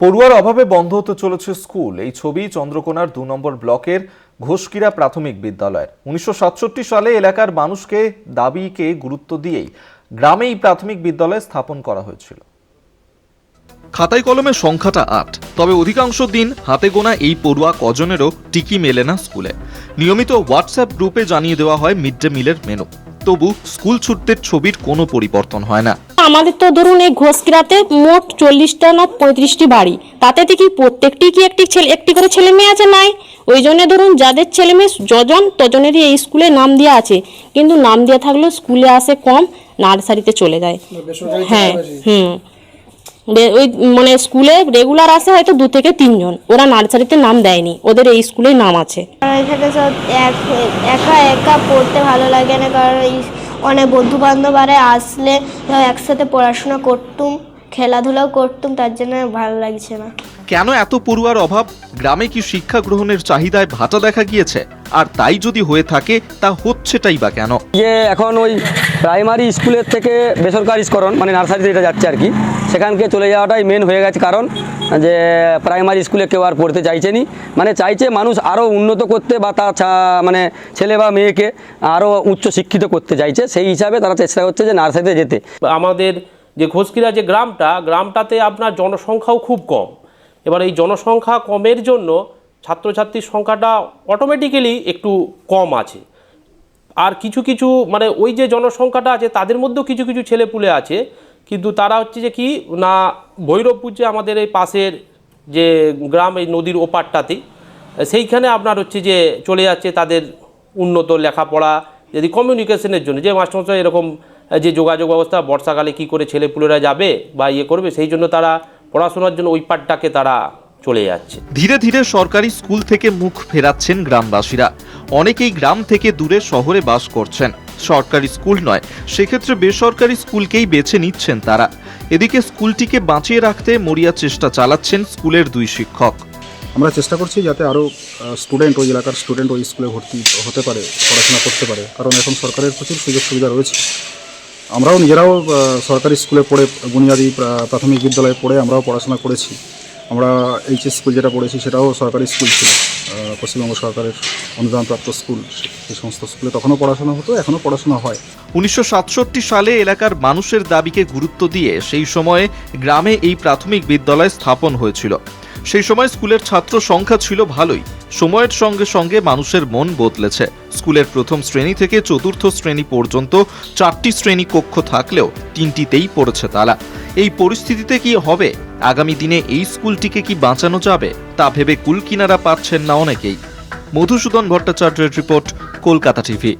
পড়ুয়ার অভাবে বন্ধ হতে চলেছে স্কুল। এই ছবি চন্দ্রকোনার দু নম্বর ব্লকের ঘোষকিরা প্রাথমিক বিদ্যালয়ের। উনিশশো সাতষট্টি সালে এলাকার মানুষকে দাবিকে গুরুত্ব দিয়েই গ্রামে এই প্রাথমিক বিদ্যালয় স্থাপন করা হয়েছিল। খাতায় কলমে সংখ্যাটা আট। তবে অধিকাংশ দিন হাতে গোনা এই পড়ুয়া কজনেরও টিকি মেলে না স্কুলে। নিয়মিত হোয়াটসঅ্যাপ গ্রুপে জানিয়ে দেওয়া হয় মিড ডে মিলের মেনু। তবু স্কুল ছুটতে ছবির কোনো পরিবর্তন হয় না। আমাদের তো ধরুন এই ঘোষকিরাতে মোট চল্লিশটা না পঁয়ত্রিশটি বাড়ি। তাতে থেকে প্রত্যেকটি কি একটি ছেলে একটি করে ছেলে মেয়ে আছে নাই? ওই জন্য ধরুন যাদের ছেলে মেয়ে যজন তজনেরই এই স্কুলে নাম দেওয়া আছে। কিন্তু নাম দেওয়া থাকলেও স্কুলে আসে কম নার্সারিতে চলে যায়। হ্যাঁ হুম। ওই মানে স্কুলে রেগুলার আসে হয়তো দু থেকে তিনজন। ওরা নার্সারিতে নাম দেয়নি। ওদের এই স্কুলেই নাম আছে। এখানে সব এক একা একা পড়তে ভালো লাগে না কারণ এই অনেক বন্ধু আরে আসলে একসাথে পড়াশোনা করতুম খেলাধুলাও করতুম তার জন্য ভালো লাগছে না। কেন এত পড়ুয়ার অভাব? গ্রামে কি শিক্ষা গ্রহণের চাহিদায় ভাটা দেখা গিয়েছে? আর তাই যদি হয়ে থাকে তা হচ্ছেটাই বা কেন? যে এখন ওই প্রাইমারি স্কুলের থেকে বেসরকারি বেসরকারিকরণ মানে নার্সারিতে এটা যাচ্ছে আর কি। সেখানকে চলে যাওয়াটাই মেন হয়ে গেছে কারণ যে প্রাইমারি স্কুলে কেউ আর পড়তে চাইছে নি। মানে চাইছে মানুষ আরও উন্নত করতে বা তার মানে ছেলে বা মেয়েকে আরও উচ্চ শিক্ষিত করতে চাইছে। সেই হিসাবে তারা চেষ্টা করছে যে নার্সারিতে যেতে। আমাদের যে ঘোষকিরা যে গ্রামটা, গ্রামটাতে আপনার জনসংখ্যাও খুব কম। এবার এই জনসংখ্যা কমের জন্য ছাত্রছাত্রীর সংখ্যাটা অটোমেটিক্যালি একটু কম আছে। আর কিছু কিছু মানে ওই যে জনসংখ্যাটা আছে, তাদের মধ্যেও কিছু কিছু ছেলেপুলে আছে। কিন্তু তারা হচ্ছে যে কি, না ভৈরবপুর যে আমাদের এই পাশের যে গ্রাম, এই নদীর ওপারটাতেই। সেইখানে আপনার হচ্ছে যে চলে যাচ্ছে তাদের উন্নত লেখাপড়া, যদি কমিউনিকেশনের জন্য, যে মাস্টারমশাই এরকম, যে যোগাযোগ ব্যবস্থা, বর্ষাকালে কি করে ছেলেপুলেরা যাবে বা ইয়ে করবে, সেই জন্য তারা পড়াশোনার জন্য ওই পাটটাকে তারা চলে যাচ্ছে। ধীরে ধীরে সরকারি স্কুল থেকে মুখ ফেরাচ্ছেন গ্রামবাসীরা। অনেকেই গ্রাম থেকে দূরে শহরে বাস করছেন। সরকারি স্কুল নয়, সেক্ষেত্রে বেসরকারি স্কুলকেই বেছে নিচ্ছেন তারা। এদিকে স্কুলটিকে বাঁচিয়ে রাখতে মরিয়া চেষ্টা চালাচ্ছেন স্কুলের দুই শিক্ষক। আমরা চেষ্টা করছি যাতে আরও স্টুডেন্ট ওই এলাকার স্টুডেন্ট ওই স্কুলে ভর্তি হতে পারে, পড়াশোনা করতে পারে। কারণ এখন সরকারের প্রচুর সুযোগ সুবিধা রয়েছে। আমরাও নিজেরাও সরকারি স্কুলে পড়ে বুনিয়াদী প্রাথমিক বিদ্যালয়ে পড়ে আমরাও পড়াশোনা করেছি। আমরা এইচএস স্কুল যেটা পড়েছি সেটাও সরকারি স্কুল ছিল। পশ্চিমবঙ্গ সরকারের অনুদানপ্রাপ্ত স্কুল সেই সমস্ত স্কুলে তখনও পড়াশোনা হতো, এখনও পড়াশোনা হয়। উনিশশো সাতষট্টি সালে এলাকার মানুষের দাবিকে গুরুত্ব দিয়ে সেই সময়ে গ্রামে এই প্রাথমিক বিদ্যালয় স্থাপন হয়েছিল। সেই সময় স্কুলের ছাত্র সংখ্যা ছিল ভালোই। সময়ের সঙ্গে সঙ্গে মানুষের মন বদলেছে। স্কুলের প্রথম শ্রেণি থেকে চতুর্থ শ্রেণি পর্যন্ত চারটি শ্রেণি কক্ষ থাকলেও তিনটিতেই পড়েছে তালা এই পরিস্থিতিতে কি হবে? আগামী দিনে এই স্কুলটিকে কি বাঁচানো যাবে তা ভেবে কুলকিনারা পাচ্ছেন না অনেকেই। মধুসূদন ভট্টাচার্যের রিপোর্ট, কলকাতা টিভি।